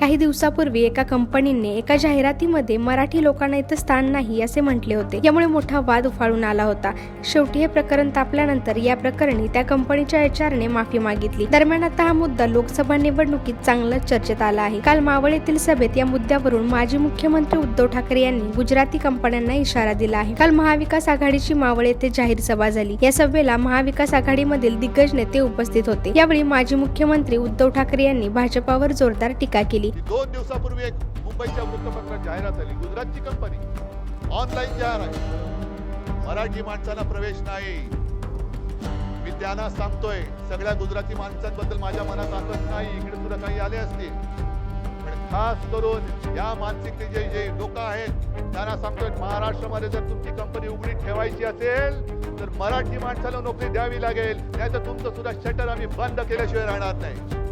काही दिवसापूर्वी एका कंपनीने एका जाहिरातीमध्ये मराठी लोकांना इथं स्थान नाही असे म्हटले होते. यामुळे मोठा वाद उफाळून आला होता. शेवटी हे प्रकरण तापल्यानंतर या प्रकरणी त्या कंपनीच्या एचआरने माफी मागितली. दरम्यान आता हा मुद्दा लोकसभा निवडणुकीत चांगलाच चर्चेत आला आहे. काल मावळ येथील सभेत या मुद्द्यावरून माजी मुख्यमंत्री उद्धव ठाकरे यांनी गुजराती कंपन्यांना इशारा दिला आहे. काल महाविकास आघाडीची मावळ येथे जाहीर सभा झाली. या सभेला महाविकास आघाडीमधील दिग्गज नेते उपस्थित होते. यावेळी माजी मुख्यमंत्री उद्धव ठाकरे यांनी भाजपावर जोरदार टीका केली. की दोन दिवसापूर्वी एक मुंबईच्या वृत्तपत्रात जाहिरात आली गुजरातची कंपनी ऑनलाईन जाहिरात मराठी माणसाला प्रवेश नाही. मी त्यांना सांगतोय सगळ्या गुजराती माणसांबद्दल माझ्या मनात आकत नाही. इकडे सुद्धा काही आले असतील. पण खास करून या मानसिकतेचे जे लोक आहेत त्यांना सांगतोय महाराष्ट्रामध्ये जर तुमची कंपनी उघडी ठेवायची असेल तर मराठी माणसाला नोकरी द्यावी लागेल. नाही तर तुमचं सुद्धा शटर आम्ही बंद केल्याशिवाय राहणार नाही.